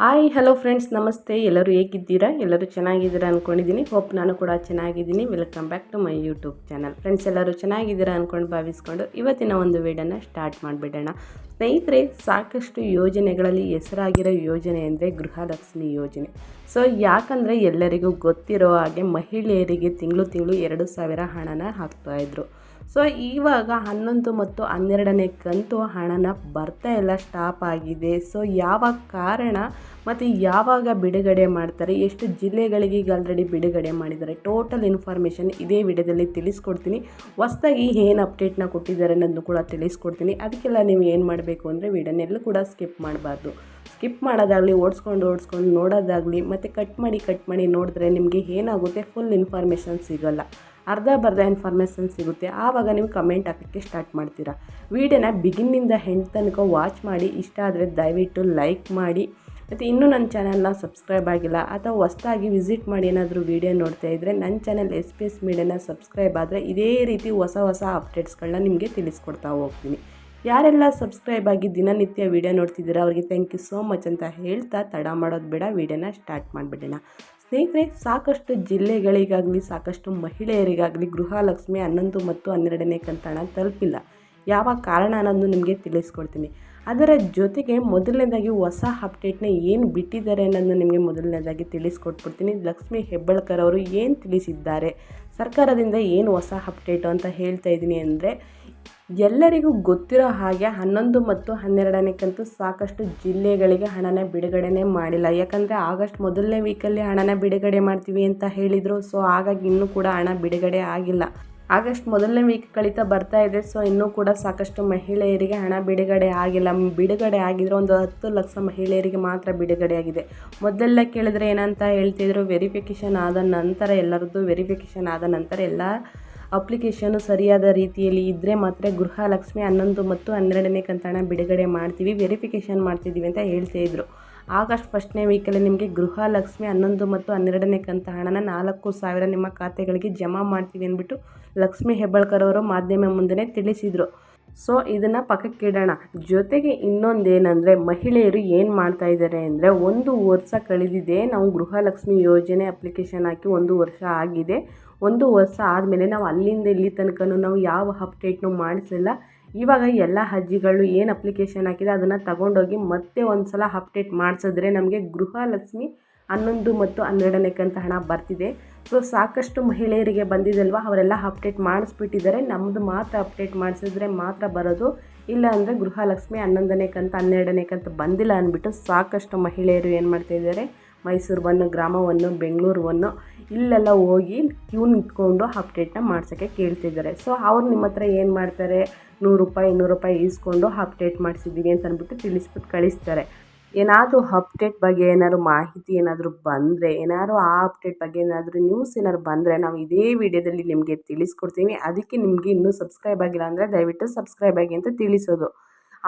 Hi hello friends ನಮಸ್ತೆ. ಎಲ್ಲರೂ ಹೇಗಿದ್ದೀರಾ? ಎಲ್ಲರೂ ಚೆನ್ನಾಗಿದ್ದೀರಾ ಅಂದ್ಕೊಂಡಿದ್ದೀನಿ ಹೋಪ್ ನಾನು ಕೂಡ ಚೆನ್ನಾಗಿದ್ದೀನಿ. Welcome back to my YouTube channel friends ಎಲ್ಲರೂ ಚೆನ್ನಾಗಿದ್ದೀರಾ ಅಂದ್ಕೊಂಡು ಭಾವಿಸ್ಕೊಂಡು ಇವತ್ತಿನ ಒಂದು ವೀಡಿಯೋನ ಸ್ಟಾರ್ಟ್ ಮಾಡಿಬಿಡೋಣ. ಸ್ನೇಹಿತರೆ, ಸಾಕಷ್ಟು ಯೋಜನೆಗಳಲ್ಲಿ ಹೆಸರಾಗಿರೋ ಯೋಜನೆ ಅಂದರೆ ಗೃಹಲಕ್ಷ್ಮಿ ಯೋಜನೆ. ಸೊ ಯಾಕಂದರೆ ಎಲ್ಲರಿಗೂ ಗೊತ್ತಿರೋ ಹಾಗೆ ಮಹಿಳೆಯರಿಗೆ ತಿಂಗಳು ತಿಂಗಳು ಎರಡು ಸಾವಿರ ಹಣನ ಹಾಕ್ತಾಯಿದ್ರು ಸೊ ಇವಾಗ ಹನ್ನೊಂದು ಮತ್ತು ಹನ್ನೆರಡನೇ ಕಂತು ಹಣನ ಬರ್ತಾ ಇಲ್ಲ ಸ್ಟಾಪ್ ಆಗಿದೆ. ಸೊ ಯಾವ ಕಾರಣ ಮತ್ತು ಯಾವಾಗ ಬಿಡುಗಡೆ ಮಾಡ್ತಾರೆ? ಎಷ್ಟು ಜಿಲ್ಲೆಗಳಿಗೆ ಈಗ ಆಲ್ರೆಡಿ ಬಿಡುಗಡೆ ಮಾಡಿದ್ದಾರೆ? ಟೋಟಲ್ ಇನ್ಫಾರ್ಮೇಷನ್ ಇದೇ ವಿಡಿಯೋದಲ್ಲಿ ತಿಳಿಸ್ಕೊಡ್ತೀನಿ. ಹೊಸ್ದಾಗಿ ಏನು ಅಪ್ಡೇಟ್ನ ಕೊಟ್ಟಿದ್ದಾರೆ ಅನ್ನೋದನ್ನು ಕೂಡ ತಿಳಿಸ್ಕೊಡ್ತೀನಿ. ಅದಕ್ಕೆಲ್ಲ ನೀವು ಏನು ಮಾಡಬೇಕು ಅಂದರೆ ವಿಡಿಯೋನೆಲ್ಲೂ ಕೂಡ ಸ್ಕಿಪ್ ಮಾಡಬಾರ್ದು. ಸ್ಕಿಪ್ ಮಾಡೋದಾಗಲಿ, ಓಡಿಸ್ಕೊಂಡು ಓಡಿಸ್ಕೊಂಡು ನೋಡೋದಾಗಲಿ, ಮತ್ತು ಕಟ್ ಮಾಡಿ ಕಟ್ ಮಾಡಿ ನೋಡಿದ್ರೆ ನಿಮಗೆ ಏನಾಗುತ್ತೆ? ಫುಲ್ ಇನ್ಫಾರ್ಮೇಷನ್ ಸಿಗೋಲ್ಲ. ಅರ್ಧ ಬರ್ಧ ಇನ್ಫಾರ್ಮೇಷನ್ ಸಿಗುತ್ತೆ. ಆವಾಗ ನೀವು ಕಮೆಂಟ್ ಹಾಕೋಕ್ಕೆ ಸ್ಟಾರ್ಟ್ ಮಾಡ್ತೀರಾ. ವಿಡಿಯೋನ ಬಿಗಿನಿಂದ ಹೆಂಡ್ ತನಕ ವಾಚ್ ಮಾಡಿ. ಇಷ್ಟ ಆದರೆ ದಯವಿಟ್ಟು ಲೈಕ್ ಮಾಡಿ. ಮತ್ತು ಇನ್ನೂ ನನ್ನ ಚಾನಲ್ನ ಸಬ್ಸ್ಕ್ರೈಬ್ ಆಗಿಲ್ಲ ಅಥವಾ ಹೊಸ್ದಾಗಿ ವಿಸಿಟ್ ಮಾಡಿ ಏನಾದರೂ ವೀಡಿಯೋ ನೋಡ್ತಾ ಇದ್ದರೆ ನನ್ನ ಚಾನಲ್ ಎಸ್ ಪಿ ಎಸ್ ಮೀಡಿಯಾನ ಸಬ್ಸ್ಕ್ರೈಬ್ ಆದರೆ ಇದೇ ರೀತಿ ಹೊಸ ಹೊಸ ಅಪ್ಡೇಟ್ಸ್ಗಳನ್ನ ನಿಮಗೆ ತಿಳಿಸ್ಕೊಡ್ತಾ ಹೋಗ್ತೀನಿ. ಯಾರೆಲ್ಲ ಸಬ್ಸ್ಕ್ರೈಬ್ ಆಗಿ ದಿನನಿತ್ಯ ವೀಡಿಯೋ ನೋಡ್ತಿದ್ದೀರಾ, ಅವರಿಗೆ ಥ್ಯಾಂಕ್ ಯು ಸೋ ಮಚ್ ಅಂತ ಹೇಳ್ತಾ ತಡ ಮಾಡೋದು ಬೇಡ. ವೀಡಿಯೋನ ಸ್ಟಾರ್ಟ್ ಮಾಡಿಬಿಡೋಣ. ಸ್ನೇಹಿತರೆ, ಸಾಕಷ್ಟು ಜಿಲ್ಲೆಗಳಿಗಾಗಲಿ, ಸಾಕಷ್ಟು ಮಹಿಳೆಯರಿಗಾಗಲಿ ಗೃಹಲಕ್ಷ್ಮಿ ಹನ್ನೊಂದು ಮತ್ತು ಹನ್ನೆರಡನೇ ಕಂತಾಣ ತಲುಪಿಲ್ಲ. ಯಾವ ಕಾರಣ ಅನ್ನೋದು ನಿಮಗೆ ತಿಳಿಸ್ಕೊಡ್ತೀನಿ. ಅದರ ಜೊತೆಗೆ ಮೊದಲನೇದಾಗಿ ಹೊಸ ಅಪ್ಡೇಟ್ನ ಏನು ಬಿಟ್ಟಿದ್ದಾರೆ ಅನ್ನೋದನ್ನು ನಿಮಗೆ ಮೊದಲನೇದಾಗಿ ತಿಳಿಸ್ಕೊಟ್ಬಿಡ್ತೀನಿ. ಲಕ್ಷ್ಮಿ ಹೆಬ್ಬಳ್ಕರ್ ಅವರು ಏನು ತಿಳಿಸಿದ್ದಾರೆ, ಸರ್ಕಾರದಿಂದ ಏನು ಹೊಸ ಅಪ್ಡೇಟು ಅಂತ ಹೇಳ್ತಾ ಇದ್ದೀನಿ ಅಂದರೆ ಎಲ್ಲರಿಗೂ ಗೊತ್ತಿರೋ ಹಾಗೆ ಹನ್ನೊಂದು ಮತ್ತು ಹನ್ನೆರಡನೇ ಕಂತು ಸಾಕಷ್ಟು ಜಿಲ್ಲೆಗಳಿಗೆ ಹಣನ ಬಿಡುಗಡೆನೇ ಮಾಡಿಲ್ಲ. ಯಾಕಂದರೆ ಆಗಸ್ಟ್ ಮೊದಲನೇ ವೀಕಲ್ಲಿ ಹಣನ ಬಿಡುಗಡೆ ಮಾಡ್ತೀವಿ ಅಂತ ಹೇಳಿದರು. ಸೊ, ಹಾಗಾಗಿ ಇನ್ನೂ ಕೂಡ ಹಣ ಬಿಡುಗಡೆ ಆಗಿಲ್ಲ. ಆಗಸ್ಟ್ ಮೊದಲನೇ ವೀಕ್ ಕಳೀತಾ ಬರ್ತಾ ಇದೆ. ಸೊ, ಇನ್ನೂ ಕೂಡ ಸಾಕಷ್ಟು ಮಹಿಳೆಯರಿಗೆ ಹಣ ಬಿಡುಗಡೆ ಆಗಿಲ್ಲ. ಬಿಡುಗಡೆ ಆಗಿದ್ರೆ ಒಂದು ಹತ್ತು ಲಕ್ಷ ಮಹಿಳೆಯರಿಗೆ ಮಾತ್ರ ಬಿಡುಗಡೆ ಆಗಿದೆ. ಮೊದಲೆಲ್ಲ ಕೇಳಿದ್ರೆ ಏನಂತ ಹೇಳ್ತಿದ್ರು? ವೆರಿಫಿಕೇಷನ್ ಆದ ನಂತರ ಎಲ್ಲರದ್ದು ವೆರಿಫಿಕೇಷನ್ ಆದ ನಂತರ ಎಲ್ಲ ಅಪ್ಲಿಕೇಶನು ಸರಿಯಾದ ರೀತಿಯಲ್ಲಿ ಇದ್ದರೆ ಮಾತ್ರ ಗೃಹಲಕ್ಷ್ಮಿ ಹನ್ನೊಂದು ಮತ್ತು ಹನ್ನೆರಡನೇ ಕಂತಾಣ ಬಿಡುಗಡೆ ಮಾಡ್ತೀವಿ ವೆರಿಫಿಕೇಷನ್ ಮಾಡ್ತಿದ್ದೀವಿ ಅಂತ ಹೇಳ್ತಾಯಿದ್ರು ಆಗಸ್ಟ್ ಫಸ್ಟ್ನೇ ವೀಕಲ್ಲಿ ನಿಮಗೆ ಗೃಹಲಕ್ಷ್ಮಿ ಹನ್ನೊಂದು ಮತ್ತು ಹನ್ನೆರಡನೇ ಕಂತ ಹಣನ ನಾಲ್ಕು ಸಾವಿರ ನಿಮ್ಮ ಖಾತೆಗಳಿಗೆ ಜಮಾ ಮಾಡ್ತೀವಿ ಅಂದ್ಬಿಟ್ಟು ಲಕ್ಷ್ಮಿ ಹೆಬ್ಬಳ್ಕರ್ ಅವರು ಮಾಧ್ಯಮ ಮುಂದೆ ತಿಳಿಸಿದರು. ಸೊ ಇದನ್ನು ಪಕ್ಕಕ್ಕಿಡೋಣ ಜೊತೆಗೆ ಇನ್ನೊಂದೇನೆಂದರೆ ಮಹಿಳೆಯರು ಏನು ಮಾಡ್ತಾ ಇದ್ದಾರೆ ಅಂದರೆ ಒಂದು ವರ್ಷ ಕಳೆದಿದೆ, ನಾವು ಗೃಹಲಕ್ಷ್ಮಿ ಯೋಜನೆ ಅಪ್ಲಿಕೇಶನ್ ಹಾಕಿ ಒಂದು ವರ್ಷ ಆಗಿದೆ. ಒಂದು ವರ್ಷ ಆದಮೇಲೆ ನಾವು ಅಲ್ಲಿಂದ ಇಲ್ಲಿ ತನಕ ನಾವು ಯಾವ ಅಪ್ಡೇಟ್ನೂ ಮಾಡಿಸಲಿಲ್ಲ. ಇವಾಗ ಎಲ್ಲ ಅಜ್ಜಿಗಳು ಏನು ಅಪ್ಲಿಕೇಶನ್ ಹಾಕಿದೆ ಅದನ್ನು ತಗೊಂಡೋಗಿ ಮತ್ತೆ ಒಂದು ಸಲ ಅಪ್ಡೇಟ್ ಮಾಡಿಸಿದ್ರೆ ನಮಗೆ ಗೃಹಲಕ್ಷ್ಮಿ ಹನ್ನೊಂದು ಮತ್ತು ಹನ್ನೆರಡನೇ ಕಂತ ಹಣ ಬರ್ತಿದೆ. ಸೊ ಸಾಕಷ್ಟು ಮಹಿಳೆಯರಿಗೆ ಬಂದಿದೆಲ್ವ? ಅವರೆಲ್ಲ ಅಪ್ಡೇಟ್ ಮಾಡಿಸ್ಬಿಟ್ಟಿದ್ದಾರೆ. ನಮ್ಮದು ಮಾತ್ರ ಅಪ್ಡೇಟ್ ಮಾಡಿಸಿದ್ರೆ ಮಾತ್ರ ಬರೋದು. ಇಲ್ಲ ಅಂದರೆ ಗೃಹಲಕ್ಷ್ಮಿ ಹನ್ನೊಂದನೇ ಕಂತ, ಹನ್ನೆರಡನೇ ಕಂತ ಬಂದಿಲ್ಲ ಅಂದ್ಬಿಟ್ಟು ಸಾಕಷ್ಟು ಮಹಿಳೆಯರು ಏನು ಮಾಡ್ತಾಯಿದ್ದಾರೆ ಮೈಸೂರು ಒನ್ನು ಗ್ರಾಮವನ್ನು, ಬೆಂಗಳೂರು ಒನ್ನು ಇಲ್ಲೆಲ್ಲ ಹೋಗಿ ಕ್ಯೂ ನಿಂತ್ಕೊಂಡು ಅಪ್ಡೇಟ್ನ ಮಾಡ್ಸೋಕ್ಕೆ ಕೇಳ್ತಿದ್ದಾರೆ. ಸೊ ಅವ್ರು ನಿಮ್ಮ ಹತ್ರ ಏನು ಮಾಡ್ತಾರೆ? ನೂರು ರೂಪಾಯಿ, ಇನ್ನೂರು ರೂಪಾಯಿ ಈಸ್ಕೊಂಡು ಅಪ್ಡೇಟ್ ಮಾಡಿಸಿದ್ದೀವಿ ಅಂತ ಅಂದ್ಬಿಟ್ಟು ತಿಳಿಸ್ಬಿಟ್ಟು ಕಳಿಸ್ತಾರೆ. ಏನಾದರೂ ಅಪ್ಡೇಟ್ ಬಗ್ಗೆ ಏನಾದರೂ ಮಾಹಿತಿ ಏನಾದರೂ ಬಂದರೆ, ಏನಾದರೂ ಆ ಅಪ್ಡೇಟ್ ಬಗ್ಗೆ ಏನಾದರೂ ನ್ಯೂಸ್ ಏನಾದ್ರು ಬಂದರೆ ನಾವು ಇದೇ ವಿಡಿಯೋದಲ್ಲಿ ನಿಮಗೆ ತಿಳಿಸ್ಕೊಡ್ತೀವಿ. ಅದಕ್ಕೆ ನಿಮಗೆ ಇನ್ನೂ ಸಬ್ಸ್ಕ್ರೈಬ್ ಆಗಿಲ್ಲ ಅಂದರೆ ದಯವಿಟ್ಟು ಸಬ್ಸ್ಕ್ರೈಬ್ ಆಗಿ ಅಂತ ತಿಳಿಸೋದು.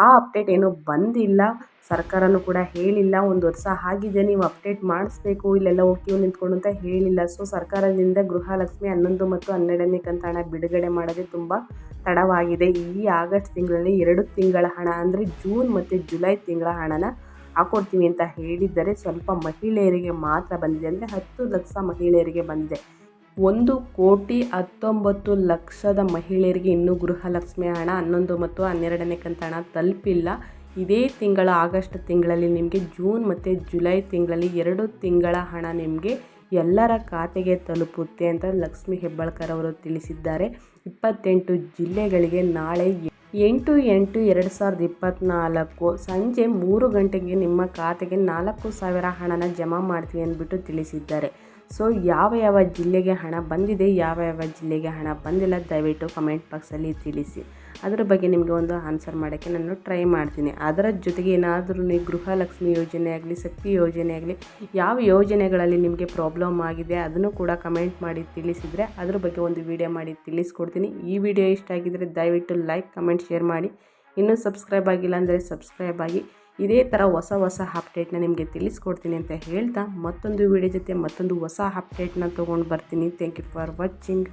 ಆ ಅಪ್ಡೇಟ್ ಏನೂ ಬಂದಿಲ್ಲ. ಸರ್ಕಾರನೂ ಕೂಡ ಹೇಳಿಲ್ಲ. ಒಂದು ವರ್ಷ ಆಗಿದೆ, ನೀವು ಅಪ್ಡೇಟ್ ಮಾಡಿಸ್ಬೇಕು, ಇಲ್ಲೆಲ್ಲ ಹೋಗಿ ನಿಂತ್ಕೊಂಡು ಅಂತ ಹೇಳಿಲ್ಲ. ಸೊ, ಸರ್ಕಾರದಿಂದ ಗೃಹಲಕ್ಷ್ಮಿ ಹನ್ನೊಂದು ಮತ್ತು ಹನ್ನೆರಡನೇ ಕಂತು ಹಣ ಬಿಡುಗಡೆ ಮಾಡೋದೇ ತುಂಬ ತಡವಾಗಿದೆ. ಈ ಆಗಸ್ಟ್ ತಿಂಗಳಲ್ಲಿ ಎರಡು ತಿಂಗಳ ಹಣ, ಅಂದರೆ ಜೂನ್ ಮತ್ತು ಜುಲೈ ತಿಂಗಳ ಹಣನ ಹಾಕೊಡ್ತೀವಿ ಅಂತ ಹೇಳಿದ್ದರೆ. ಸ್ವಲ್ಪ ಮಹಿಳೆಯರಿಗೆ ಮಾತ್ರ ಬಂದಿದೆ, ಅಂದರೆ ಹತ್ತು ಲಕ್ಷ ಮಹಿಳೆಯರಿಗೆ ಬಂದಿದೆ. ಒಂದು ಕೋಟಿ ಹತ್ತೊಂಬತ್ತು ಲಕ್ಷದ ಮಹಿಳೆಯರಿಗೆ ಇನ್ನೂ ಗೃಹಲಕ್ಷ್ಮಿ ಹಣ, ಹನ್ನೊಂದು ಮತ್ತು ಹನ್ನೆರಡನೇ ಕಂತು ಹಣ ತಲುಪಿಲ್ಲ. ಇದೇ ತಿಂಗಳ ಆಗಸ್ಟ್ ತಿಂಗಳಲ್ಲಿ ನಿಮಗೆ ಜೂನ್ ಮತ್ತು ಜುಲೈ ತಿಂಗಳಲ್ಲಿ ಎರಡು ತಿಂಗಳ ಹಣ ನಿಮಗೆ ಎಲ್ಲರ ಖಾತೆಗೆ ತಲುಪುತ್ತೆ ಅಂತ ಲಕ್ಷ್ಮಿ ಹೆಬ್ಬಾಳ್ಕರ್ ಅವರು ತಿಳಿಸಿದ್ದಾರೆ. ಇಪ್ಪತ್ತೆಂಟು ಜಿಲ್ಲೆಗಳಿಗೆ ನಾಳೆ ಎಂಟು ಎಂಟು ಎರಡು ಸಾವಿರದ ಇಪ್ಪತ್ತ್ನಾಲ್ಕು ಸಂಜೆ ಮೂರು ಗಂಟೆಗೆ ನಿಮ್ಮ ಖಾತೆಗೆ ನಾಲ್ಕು ಸಾವಿರ ಹಣನ ಜಮಾ ಮಾಡ್ತೀವಿ ಅಂದ್ಬಿಟ್ಟು ತಿಳಿಸಿದ್ದಾರೆ. ಸೊ, ಯಾವ ಯಾವ ಜಿಲ್ಲೆಗೆ ಹಣ ಬಂದಿದೆ, ಯಾವ ಯಾವ ಜಿಲ್ಲೆಗೆ ಹಣ ಬಂದಿಲ್ಲ ದಯವಿಟ್ಟು ಕಮೆಂಟ್ ಬಾಕ್ಸಲ್ಲಿ ತಿಳಿಸಿ. ಅದರ ಬಗ್ಗೆ ನಿಮಗೆ ಒಂದು ಆನ್ಸರ್ ಮಾಡೋಕ್ಕೆ ನಾನು ಟ್ರೈ ಮಾಡ್ತೀನಿ. ಅದರ ಜೊತೆಗೆ ಏನಾದರೂ ಗೃಹಲಕ್ಷ್ಮಿ ಯೋಜನೆ ಆಗಲಿ, ಶಕ್ತಿ ಯೋಜನೆ ಆಗಲಿ, ಯಾವ ಯೋಜನೆಗಳಲ್ಲಿ ನಿಮಗೆ ಪ್ರಾಬ್ಲಮ್ ಆಗಿದೆ ಅದನ್ನು ಕೂಡ ಕಮೆಂಟ್ ಮಾಡಿ ತಿಳಿಸಿದರೆ ಅದ್ರ ಬಗ್ಗೆ ಒಂದು ವಿಡಿಯೋ ಮಾಡಿ ತಿಳಿಸ್ಕೊಡ್ತೀನಿ. ಈ ವಿಡಿಯೋ ಇಷ್ಟ ಆಗಿದ್ದರೆ ದಯವಿಟ್ಟು ಲೈಕ್ ಕಮೆಂಟ್ ಶೇರ್ ಮಾಡಿ. ಇನ್ನೂ ಸಬ್ಸ್ಕ್ರೈಬ್ ಆಗಿಲ್ಲ ಅಂದರೆ ಸಬ್ಸ್ಕ್ರೈಬ್ ಆಗಿ. ಇದೇ ಥರ ಹೊಸ ಹೊಸ ಅಪ್ಡೇಟ್ನ ನಿಮಗೆ ತಿಳಿಸ್ಕೊಡ್ತೀನಿ ಅಂತ ಹೇಳ್ತಾ ಮತ್ತೊಂದು ವಿಡಿಯೋ ಜೊತೆ ಮತ್ತೊಂದು ಹೊಸ ಅಪ್ಡೇಟ್ನ ತೊಗೊಂಡು ಬರ್ತೀನಿ. Thank you for watching